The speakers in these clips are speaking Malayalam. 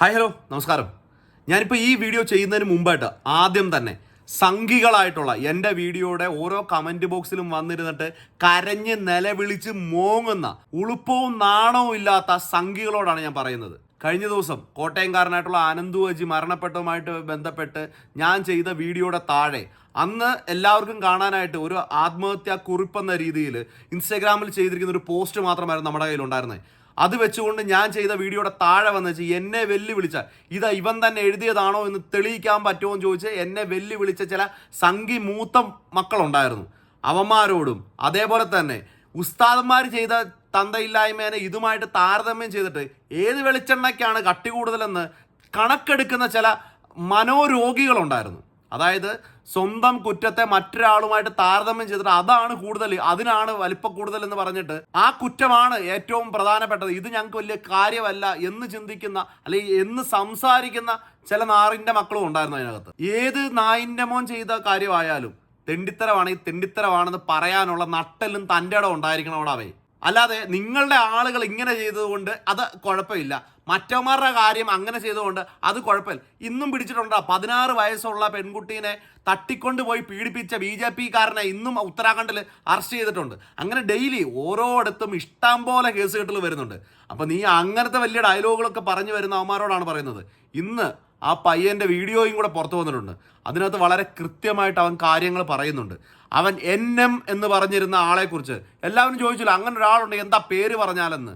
Hi hello. നമസ്കാരം. ഞാനിപ്പോൾ ഈ വീഡിയോ ചെയ്യുന്നതിന് മുമ്പായിട്ട് ആദ്യം തന്നെ സംഘികളായിട്ടുള്ള എന്റെ വീഡിയോയുടെ ഓരോ കമന്റ് ബോക്സിലും വന്നിരുന്നിട്ട് കരഞ്ഞ് നിലവിളിച്ച് മോങ്ങുന്ന ഉളുപ്പവും നാണവും ഇല്ലാത്ത സംഘികളോടാണ് ഞാൻ പറയുന്നത്. കഴിഞ്ഞ ദിവസം കോട്ടയംകാരനായിട്ടുള്ള ആനന്ദു അജി മരണപ്പെട്ടതുമായിട്ട് ബന്ധപ്പെട്ട് ഞാൻ ചെയ്ത വീഡിയോയുടെ താഴെ അന്ന് എല്ലാവർക്കും കാണാനായിട്ട് ഒരു ആത്മഹത്യാ കുറിപ്പെന്ന രീതിയിൽ ഇൻസ്റ്റാഗ്രാമിൽ ചെയ്തിരിക്കുന്ന ഒരു പോസ്റ്റ് മാത്രമായിരുന്നു നമ്മുടെ കയ്യിലുണ്ടായിരുന്നത്. അത് വെച്ചുകൊണ്ട് ഞാൻ ചെയ്ത വീഡിയോയുടെ താഴെ വന്ന് വെച്ച് എന്നെ വെല്ലുവിളിച്ച ഇതാ ഇവൻ തന്നെ എഴുതിയതാണോ എന്ന് തെളിയിക്കാൻ പറ്റുമോ? എന്ന് ചോദിച്ച് എന്നെ വെല്ലുവിളിച്ച ചില സംഘി മൂത്ത മക്കളുണ്ടായിരുന്നു. അവന്മാരോടും അതേപോലെ തന്നെ ഉസ്താദന്മാർ ചെയ്ത തന്തയില്ലായ്മേനെ ഇതുമായിട്ട് താരതമ്യം ചെയ്തിട്ട് ഏത് വെളിച്ചെണ്ണയ്ക്കാണ് കട്ടി കൂടുതലെന്ന് കണക്കെടുക്കുന്ന ചില മനോരോഗികളുണ്ടായിരുന്നു. അതായത് സ്വന്തം കുറ്റത്തെ മറ്റൊരാളുമായിട്ട് താരതമ്യം ചെയ്തിട്ട് അതാണ് കൂടുതൽ അതിനാണ് വലിപ്പ കൂടുതൽ എന്ന് പറഞ്ഞിട്ട് ആ കുറ്റമാണ് ഏറ്റവും പ്രധാനപ്പെട്ടത്. ഇത് ഞങ്ങൾക്ക് വലിയ കാര്യമല്ല എന്ന് ചിന്തിക്കുന്ന അല്ലെങ്കിൽ എന്ന് സംസാരിക്കുന്ന ചില നാറിന്റെ മക്കളും ഉണ്ടായിരുന്നു അതിനകത്ത്. ഏത് നായിന്റെ മോൻ ചെയ്ത കാര്യമായാലും തെണ്ടിത്തരമാണെങ്കിൽ തെണ്ടിത്തരമാണെന്ന് പറയാനുള്ള നട്ടലും തന്റെ ഇടം ഉണ്ടായിരിക്കണം അവിടെ. അവയെ അല്ലാതെ നിങ്ങളുടെ ആളുകൾ ഇങ്ങനെ ചെയ്തതുകൊണ്ട് അത് കുഴപ്പമില്ല. മറ്റവന്മാരുടെ കാര്യം അങ്ങനെ ചെയ്തുകൊണ്ട് അത് കുഴപ്പമില്ല. ഇന്നും പിടിച്ചിട്ടുണ്ടോ? പതിനാറ് വയസ്സുള്ള പെൺകുട്ടീനെ തട്ടിക്കൊണ്ടുപോയി പീഡിപ്പിച്ച ബി ജെ പിക്കാരനെ ഇന്നും ഉത്തരാഖണ്ഡിൽ അറസ്റ്റ് ചെയ്തിട്ടുണ്ട്. അങ്ങനെ ഡെയിലി ഓരോയിടത്തും ഇഷ്ടം പോലെ കേസ് കെട്ടുകൾ വരുന്നുണ്ട്. അപ്പോൾ നീ അങ്ങനത്തെ വലിയ ഡയലോഗുകളൊക്കെ പറഞ്ഞു വരുന്ന അവന്മാരോടാണ് പറയുന്നത്. ഇന്ന് ആ പയ്യന്റെ വീഡിയോയും കൂടെ പുറത്തു വന്നിട്ടുണ്ട്. അതിനകത്ത് വളരെ കൃത്യമായിട്ട് അവൻ കാര്യങ്ങൾ പറയുന്നുണ്ട്. അവൻ എൻ എം എന്ന് പറഞ്ഞിരുന്ന ആളെക്കുറിച്ച് എല്ലാവരും ചോദിച്ചില്ല. അങ്ങനെ ഒരാളുണ്ട് എന്താ പേര് പറഞ്ഞാലെന്ന്.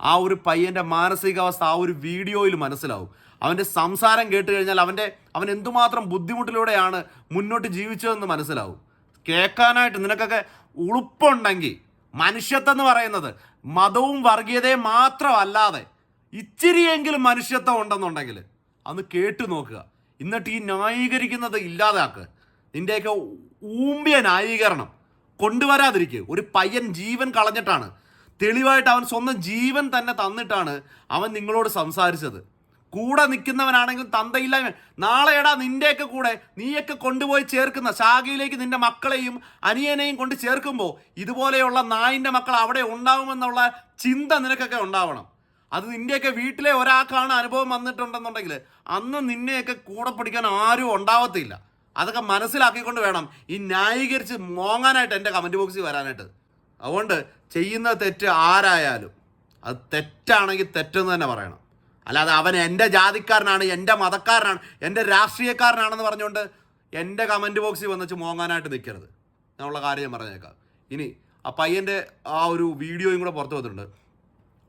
ആ ഒരു പയ്യന്റെ മാനസികാവസ്ഥ ആ ഒരു വീഡിയോയിൽ മനസ്സിലാവും. അവന്റെ സംസാരം കേട്ട് കഴിഞ്ഞാൽ അവന്റെ അവൻ എന്തുമാത്രം ബുദ്ധിമുട്ടിലൂടെയാണ് മുന്നോട്ട് ജീവിച്ചതെന്ന് മനസ്സിലാവും. കേൾക്കാനായിട്ട് നിനക്കൊക്കെ ഉളുപ്പുണ്ടെങ്കിൽ മനുഷ്യത്വം എന്ന് പറയുന്നത് മതവും വർഗീയതയും മാത്രമല്ലാതെ ഇച്ചിരിയെങ്കിലും മനുഷ്യത്വം ഉണ്ടെന്നുണ്ടെങ്കിൽ അന്ന് കേട്ടു നോക്കുക. എന്നിട്ട് ഈ ന്യായീകരിക്കുന്നത് ഇല്ലാതാക്ക്. നിന്റെയൊക്കെ ഊമ്പിയ ന്യായീകരണം കൊണ്ടുവരാതിരിക്കുക ഒരു പയ്യൻ ജീവൻ കളഞ്ഞിട്ടാണ്. തെളിവായിട്ട് അവൻ സ്വന്തം ജീവൻ തന്നെ തന്നിട്ടാണ് അവൻ നിങ്ങളോട് സംസാരിച്ചത്. കൂടെ നിൽക്കുന്നവനാണെങ്കിൽ തന്തയില്ലായ്മ. നാളെയടാ നിന്റെയൊക്കെ കൂടെ നീയൊക്കെ കൊണ്ടുപോയി ചേർക്കുന്ന ശാഖയിലേക്ക് നിന്റെ മക്കളെയും അനിയനെയും കൊണ്ട് ചേർക്കുമ്പോൾ ഇതുപോലെയുള്ള നായിന്റെ മക്കൾ അവിടെ ഉണ്ടാവുമെന്നുള്ള ചിന്ത നിനക്കൊക്കെ ഉണ്ടാവണം. അത് നിന്റെയൊക്കെ വീട്ടിലെ ഒരാൾക്കാണ് അനുഭവം വന്നിട്ടുണ്ടെന്നുണ്ടെങ്കിൽ അന്ന് നിന്നെയൊക്കെ കൂടെ പിടിക്കാൻ ആരും ഉണ്ടാവത്തില്ല. അതൊക്കെ മനസ്സിലാക്കിക്കൊണ്ട് വേണം ഈ ന്യായീകരിച്ച് മോങ്ങാനായിട്ട് എന്റെ കമന്റ് ബോക്സിൽ വരാനായിട്ട്. അതുകൊണ്ട് ചെയ്യുന്ന തെറ്റ് ആരായാലും അത് തെറ്റാണെങ്കിൽ തെറ്റെന്ന് തന്നെ പറയണം. അല്ലാതെ അവൻ എന്റെ ജാതിക്കാരനാണ് എന്റെ മതക്കാരനാണ് എന്റെ രാഷ്ട്രീയക്കാരനാണെന്ന് പറഞ്ഞുകൊണ്ട് എന്റെ കമന്റ് ബോക്സിൽ വന്നിച്ച് മോങ്ങാനായിട്ട് നിൽക്കരുത്. എന്നുള്ള കാര്യം ഞാൻ പറഞ്ഞേക്കാം. ഇനി ആ പയ്യന്റെ ആ ഒരു വീഡിയോയും കൂടെ പുറത്തു വന്നിട്ടുണ്ട്.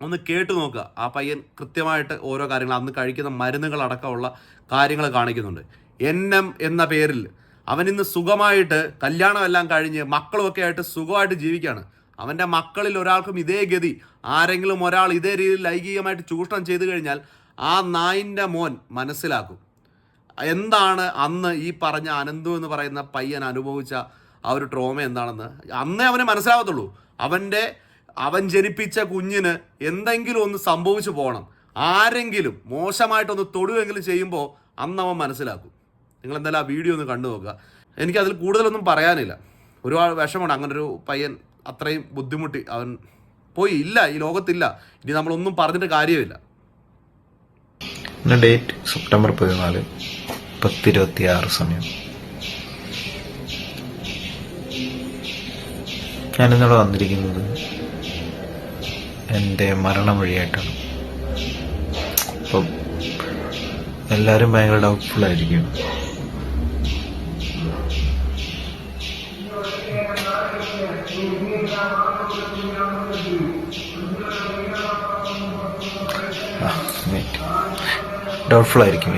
ഒന്ന് കേട്ടു നോക്കുക. ആ പയ്യൻ കൃത്യമായിട്ട് ഓരോ കാര്യങ്ങൾ അന്ന് കഴിക്കുന്ന മരുന്നുകളടക്കമുള്ള കാര്യങ്ങൾ കാണിക്കുന്നുണ്ട്. എൻ എം എന്ന പേരിൽ അവൻ ഇന്ന് സുഖമായിട്ട് കല്യാണമെല്ലാം കഴിഞ്ഞ് മക്കളുമൊക്കെ ആയിട്ട് സുഖമായിട്ട് ജീവിക്കുകയാണ്. അവന്റെ മക്കളിൽ ഒരാൾക്കും ഇതേ ഗതി. ആരെങ്കിലും ഒരാൾ ഇതേ രീതിയിൽ ലൈംഗികമായിട്ട് ചൂഷണം ചെയ്തു കഴിഞ്ഞാൽ ആ നായിന്റെ മോൻ മനസ്സിലാക്കും. എന്താണ് അന്ന് ഈ പറഞ്ഞ അനന്തു എന്ന് പറയുന്ന പയ്യൻ അനുഭവിച്ച ആ ഒരു ട്രോമ എന്താണെന്ന്? അന്നേ അവന് മനസ്സിലാവത്തുള്ളൂ. അവന്റെ അവൻ ജനിപ്പിച്ച കുഞ്ഞിന് എന്തെങ്കിലും ഒന്ന് സംഭവിച്ചു പോകണം ആരെങ്കിലും മോശമായിട്ടൊന്ന് തൊടുവെങ്കിലും ചെയ്യുമ്പോൾ അന്ന് അവൻ മനസ്സിലാക്കും. നിങ്ങൾ എന്തായാലും ആ വീഡിയോ ഒന്ന് കണ്ടു നോക്കുക. എനിക്ക് എനിക്കതിൽ കൂടുതലൊന്നും പറയാനില്ല. ഒരുപാട് വിഷമമാണ്. അങ്ങനൊരു പയ്യൻ അത്രയും ബുദ്ധിമുട്ടി അവൻ പോയി. ഇല്ല ഈ ലോകത്തില്ല. ഇനി നമ്മളൊന്നും പറഞ്ഞിട്ട് കാര്യമില്ല. ഡേറ്റ് സെപ്റ്റംബർ പതിനാല് പത്തിരുപത്തി ആറ് സമയം. ഞാനിന്നിവിടെ വന്നിരിക്കുന്നത് എന്റെ മരണം വഴിയായിട്ടാണ് അപ്പം എല്ലാവരും ഭയങ്കര ഡൗട്ട്ഫുൾ ആയിരിക്കും.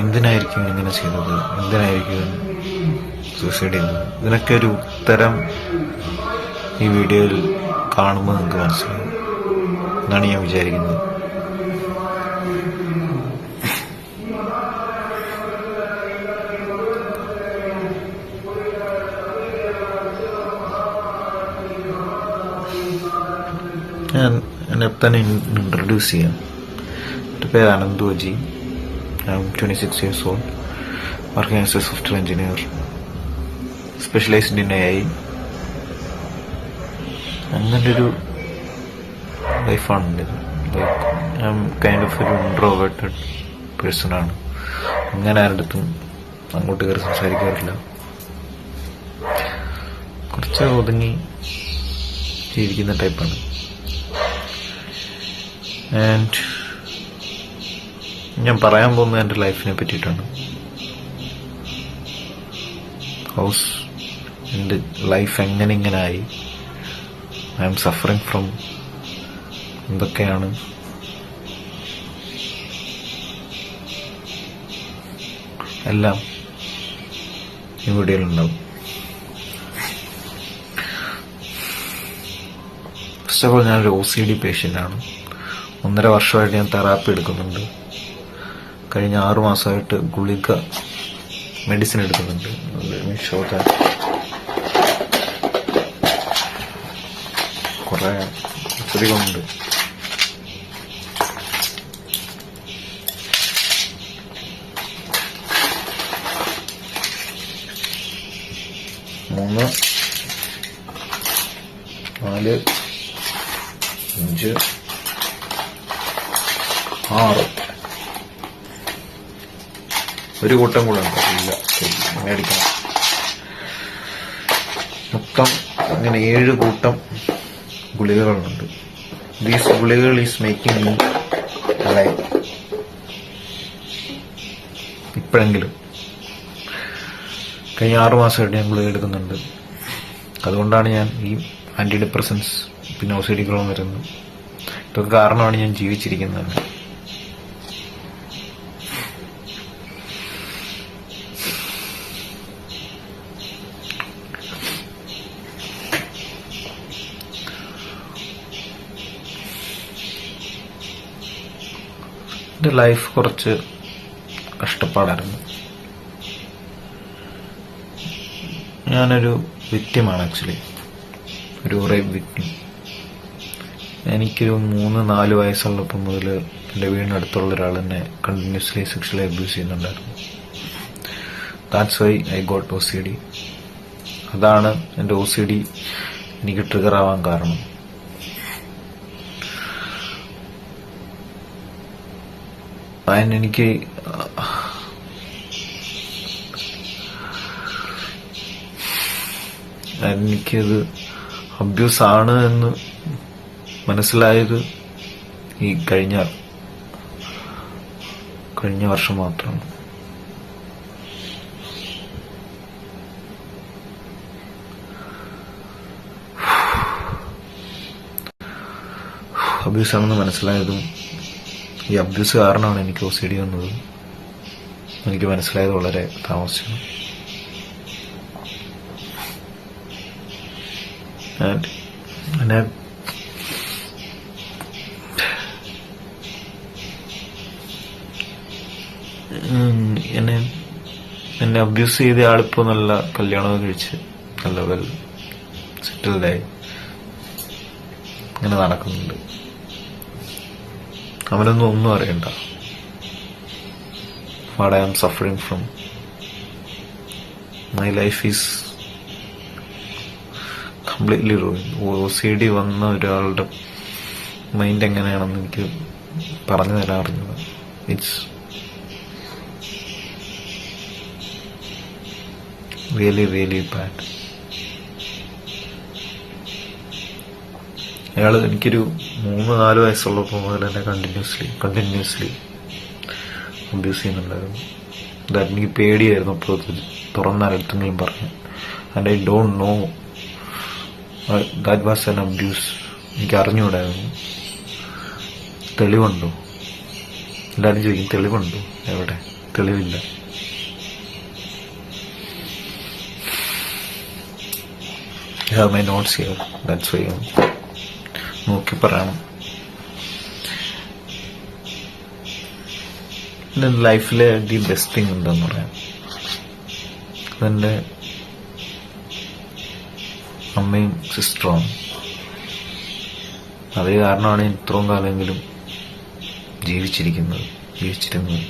എന്തിനായിരിക്കും ഇങ്ങനെ ചെയ്തത്? എന്തിനായിരിക്കും സൂസൈഡ് ചെയ്യുന്നത്? ഇതിനൊക്കെ ഒരു ഉത്തരം ഈ വീഡിയോയിൽ കാണുമ്പോൾ നിങ്ങൾക്ക് മനസ്സിലാവും. എന്നാണ് ഞാൻ വിചാരിക്കുന്നത്. ഞാൻ എന്നെ തന്നെ ഇൻട്രൊഡ്യൂസ് ചെയ്യാം. എന്റെ പേര് അനന്ത് വജി ഞാൻ twenty six years old working as a software engineer specialized in A I അങ്ങനെ ഒരു ലൈഫാണ് എന്റെ like I'm kind of ഒരു ഇൻട്രോവേർട്ടഡ് പേഴ്സണാണ് അങ്ങനെ ആരുടെ അടുത്തും അങ്ങോട്ട് കയറി സംസാരിക്കാറില്ല. കുറച്ച് ഒതുങ്ങി ജീവിക്കുന്ന ടൈപ്പാണ് ആൻഡ് ഞാൻ പറയാൻ പോകുന്നത് എന്റെ ലൈഫിനെ പറ്റിയിട്ടാണ്. ഹൗസ് എന്റെ ലൈഫ് എങ്ങനെ ഇങ്ങനെ ആയി? ഐ എം സഫറിങ് ഫ്രം എന്തൊക്കെയാണ്? എല്ലാം ഈ വീഡിയോയിലുണ്ടാവും ഫസ്റ്റ് ഓഫ് ഓൾ ഞാനൊരു ഒ സി ഡി പേഷ്യന്റാണ് ഒന്നര വർഷമായിട്ട് ഞാൻ തെറാപ്പി എടുക്കുന്നുണ്ട്. കഴിഞ്ഞ ആറു മാസമായിട്ട് ഗുളിക മെഡിസിൻ എടുക്കുന്നുണ്ട്. കുറേ അധികമുണ്ട്. മൂന്ന് നാല്. അഞ്ച്. ആറ്. ഒരു കൂട്ടം കൂടെ ഉണ്ട്. ഇല്ല. മേടിക്കണം. മൊത്തം അങ്ങനെ ഏഴ് കൂട്ടം ഗുളികകളുണ്ട്. ദീസ് ഗുളികകൾ ഈസ് മേക്കിംഗ് ഇപ്പോഴെങ്കിലും. കഴിഞ്ഞ ആറ് മാസമായിട്ട് ഞാൻ ഗുളിക എടുക്കുന്നുണ്ട്. അതുകൊണ്ടാണ് ഞാൻ ഈ ആന്റി ഡിപ്രസൻസ് പിന്നെ ഓസിഡികളും വരുന്നത് ഇതൊക്കെ കാരണമാണ് ഞാൻ ജീവിച്ചിരിക്കുന്നത്. എന്റെ ലൈഫ് കുറച്ച് കഷ്ടപ്പാടായിരുന്നു. ഞാനൊരു വിക്റ്റിമാണ് ആക്ച്വലി ഒരു റേപ്പ് വിക്റ്റിം എനിക്കൊരു മൂന്ന് നാല് വയസ്സുള്ളപ്പോൾ മുതൽ എന്റെ വീടിനടുത്തുള്ള ഒരാൾ എന്നെ കണ്ടിന്യൂസ്ലി സെക്ഷലി അബ്യൂസ് ചെയ്യുന്നുണ്ടായിരുന്നു. That's why I got O C D അതാണ് എന്റെ ഒ സി ഡി എനിക്ക് ട്രിഗർ ആവാൻ കാരണം. അതിനെനിക്ക് എനിക്കത് അബ്യൂസ് ആണ് എന്ന് മനസ്സിലായത് ഈ കഴിഞ്ഞ കഴിഞ്ഞ വർഷം മാത്രമാണ്. അബ്യൂസ് ആണെന്ന് മനസ്സിലായതും ഈ അബ്യൂസ് കാരണമാണ് എനിക്ക് ഒ സി ഡി വന്നത്. എനിക്ക് മനസ്സിലായത് വളരെ താമസിച്ചു എന്നെ ഉം, എന്നെ എന്നെ അബ്യൂസ് ചെയ്ത ആളിപ്പോ നല്ല കല്യാണമൊക്കെ കഴിച്ച് നല്ല വെൽ സെറ്റിൽഡായി ഇങ്ങനെ നടക്കുന്നുണ്ട്. അവനൊന്നും ഒന്നും അറിയണ്ട. What I am suffering from my life is completely ruin O C D വന്ന ഒരാളുടെ മൈൻഡ് എങ്ങനെയാണെന്ന് എനിക്ക് പറഞ്ഞു തരാൻ അറിഞ്ഞത് ഇറ്റ്സ് റിയലി റിയലി ബാഡ് അയാൾ എനിക്കൊരു മൂന്ന് നാല് വയസ്സുള്ളപ്പോൾ മുതൽ എന്നെ കണ്ടിന്യൂസ്ലി കണ്ടിന്യൂസ്ലി അബ്യൂസ് ചെയ്യുന്നുണ്ടായിരുന്നു. ദാറ്റ് എനിക്ക് പേടിയായിരുന്നു അപ്പോൾ തുറന്നാൽ എടുത്തെങ്കിലും പറഞ്ഞു. And I don't know that was an abuse എനിക്ക് അറിഞ്ഞുകൂടായിരുന്നു. തെളിവുണ്ടോ? എല്ലാവരും ചോദിക്കും തെളിവുണ്ടോ? എവിടെ? തെളിവില്ല. Have my notes here that's why നോക്കി പറയണം. ലൈഫിലെ ദി ബെസ്റ്റ് തിങ് ഉണ്ടെന്ന് പറയാം. അതെന്റെ അമ്മയും സിസ്റ്ററുമാണ് അതേ കാരണമാണ് ഞാൻ ഇത്രയും കാലമെങ്കിലും ജീവിച്ചിരിക്കുന്നത് ജീവിച്ചിരുന്നത്.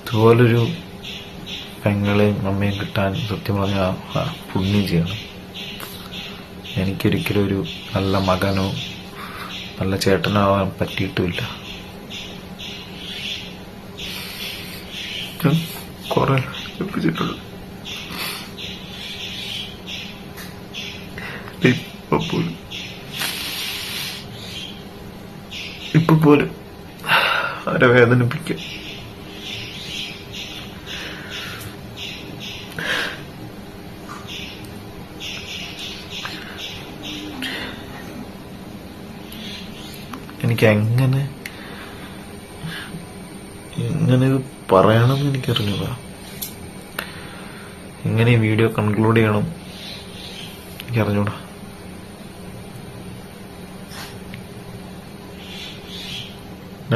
ഇതുപോലൊരു പെങ്ങളെയും അമ്മയും കിട്ടാൻ സത്യം പറഞ്ഞാൽ പുണ്യം ചെയ്യണം. എനിക്കൊരിക്കലും ഒരു നല്ല മകനോ നല്ല ചേട്ടനാവാൻ പറ്റിയിട്ടുമില്ല. ഞാൻ കുറെ ഏൽപ്പിച്ചിട്ടുണ്ട് ഇപ്പൊ പോലും. ഇപ്പൊ പോലും അവരെ വേദനിപ്പിക്കും എനിക്ക് എങ്ങനെ എങ്ങനെ പറയണമെന്ന് എനിക്കറിഞ്ഞില്ല എങ്ങനെ വീഡിയോ കൺക്ലൂഡ് ചെയ്യണം എനിക്കറിഞ്ഞൂടാ.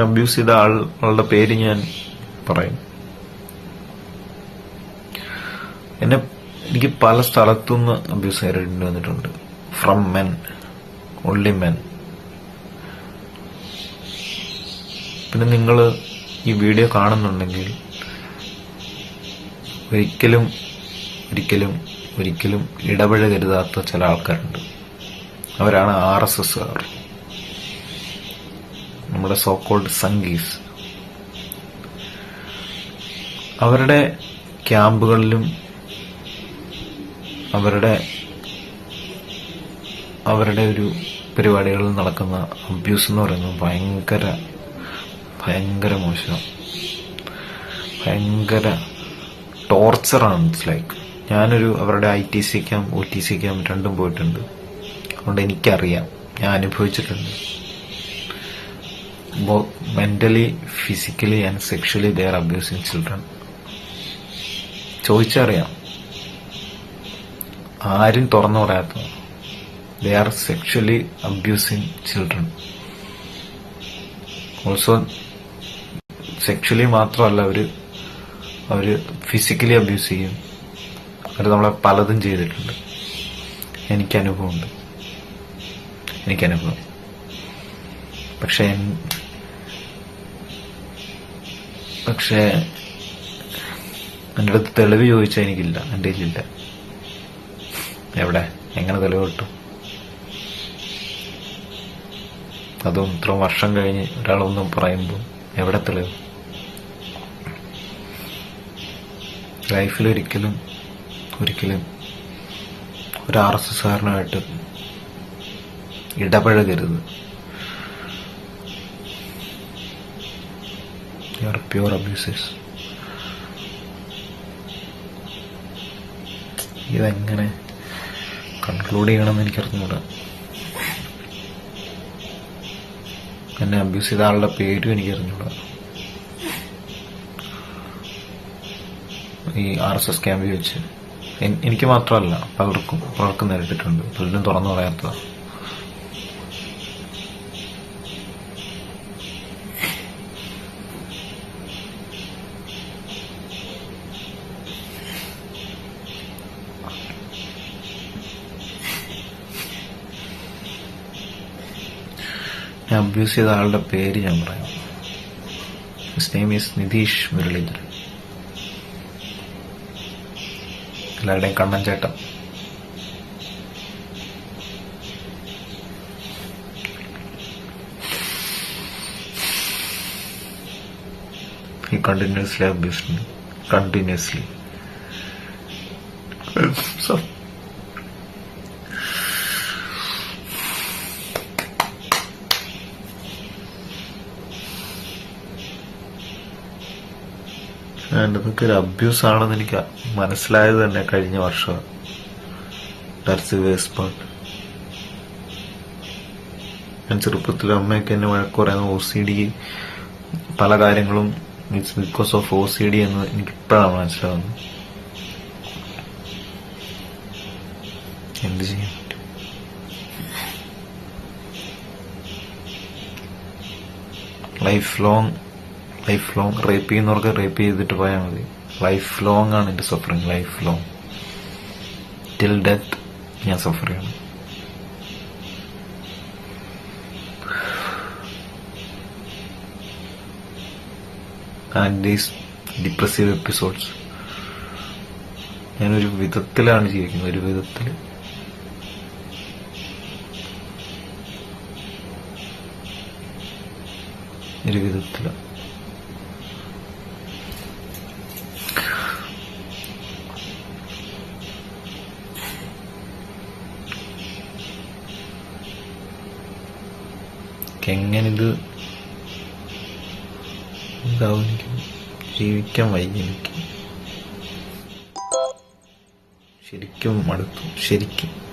അബ്യൂസ് ചെയ്ത ആൾ ആളുടെ പേര് ഞാൻ പറയും. എന്നെ എനിക്ക് പല സ്ഥലത്തുനിന്ന് അബ്യൂസ് നേരിടേണ്ടി വന്നിട്ടുണ്ട്. ഫ്രം മെൻ ഓൺലി മെൻ പിന്നെ നിങ്ങൾ ഈ വീഡിയോ കാണുന്നുണ്ടെങ്കിൽ ഒരിക്കലും ഒരിക്കലും ഒരിക്കലും ഇടപഴകരുതാത്ത ചില ആൾക്കാരുണ്ട്. അവരാണ് ആർ എസ് എസ്സുകാർ. നമ്മുടെ സോക്കോൾഡ് സംഗീസ് അവരുടെ ക്യാമ്പുകളിലും അവരുടെ അവരുടെ ഒരു പരിപാടികളിൽ നടക്കുന്ന അബ്യൂസ് എന്ന് പറയുന്നത് ഭയങ്കര ഭയങ്കര മോശം. ഭയങ്കര ടോർച്ചറാണ് ഇറ്റ്സ് ലൈക്ക് ഞാനൊരു അവരുടെ I T C camp O T C രണ്ടും പോയിട്ടുണ്ട്. അതുകൊണ്ട് എനിക്കറിയാം. ഞാൻ അനുഭവിച്ചിട്ടുണ്ട്. Mentally physically and sexually they are abusing children ചോദിച്ചറിയാം. ആരും തുറന്നു പറയാത്ത. They are sexually abusing children also sexually മാത്രമല്ല അവർ അവർ ഫിസിക്കലി അബ്യൂസ് ചെയ്യും. അവർ നമ്മളെ പലതും ചെയ്തിട്ടുണ്ട്. എനിക്ക് അനുഭവമുണ്ട്. എനിക്ക് അനുഭവം. പക്ഷെ പക്ഷെ എന്റെ അടുത്ത് തെളിവ് ചോദിച്ചാൽ എനിക്കില്ല. എന്റെ കയ്യിലില്ല. എവിടെ? എങ്ങനെ തെളിവ് കിട്ടും? അതും ഇത്ര വർഷം കഴിഞ്ഞ് ഒരാളൊന്നും പറയുമ്പോൾ എവിടെ തെളിവ്? ലൈഫിൽ ഒരിക്കലും ഒരിക്കലും ഒരു ആർ എസ് എസ്സുകാരനായിട്ട് ഇടപഴകരുത്. ആർ പ്യൂർ അബ്യൂസേഴ്സ് ഇതെങ്ങനെ കൺക്ലൂഡ് ചെയ്യണമെന്ന് എനിക്കറിഞ്ഞൂടാ എന്നെ അബ്യൂസ് ചെയ്ത ആളുടെ പേരും എനിക്കറിഞ്ഞൂടാ ഈ ആർ എസ് എസ് ക്യാമ്പ് വെച്ച്. എനിക്ക് മാത്രമല്ല പലർക്കും പലർക്കും നേരിട്ടിട്ടുണ്ട്. പലരും തുറന്നു പറയാത്തതാണ്. ഞാൻ അബ്യൂസ് ചെയ്ത ആളുടെ പേര് ഞാൻ പറയാം. നെയിം ഈസ് നിതീഷ് മുരളീധരൻ എല്ലാവരുടെയും കണ്ണൻ ചേട്ടൻ abused me. Continuously. ഇതൊക്കെ ഒരു അബ്യൂസ് ആണെന്ന് എനിക്ക് മനസ്സിലായത് തന്നെ കഴിഞ്ഞ വർഷം. ഞാൻ ചെറുപ്പത്തിൽ അമ്മയൊക്കെ എന്നെ വഴക്ക് പറയുന്ന ഒ സി ഡി പല കാര്യങ്ങളും it's because of O C D എന്ന് എനിക്ക് ഇപ്പോഴാണ് മനസ്സിലാവുന്നത്. എന്ത് ചെയ്യാൻ പറ്റും? ലൈഫ് ലോങ് റേപ്പ് ചെയ്യുന്നവർക്ക് റേപ്പ് ചെയ്തിട്ട് പോയാൽ മതി. ലൈഫ് ലോങ് ആണ് എന്റെ suffering life long till death ഞാൻ സഫർ ചെയ്യണം. ആൻഡ് ദീസ് ഡിപ്രസീവ് എപ്പിസോഡ്സ് ഞാനൊരു വിധത്തിലാണ് ജീവിക്കുന്നത്. ഒരു വിധത്തിൽ ഒരു വിധത്തിലാണ് എങ്ങനെ ഇത് ഇതാവും ജീവിക്കാൻ വൈകി എനിക്ക്. ശരിക്കും മടുത്തു. ശരിക്കും.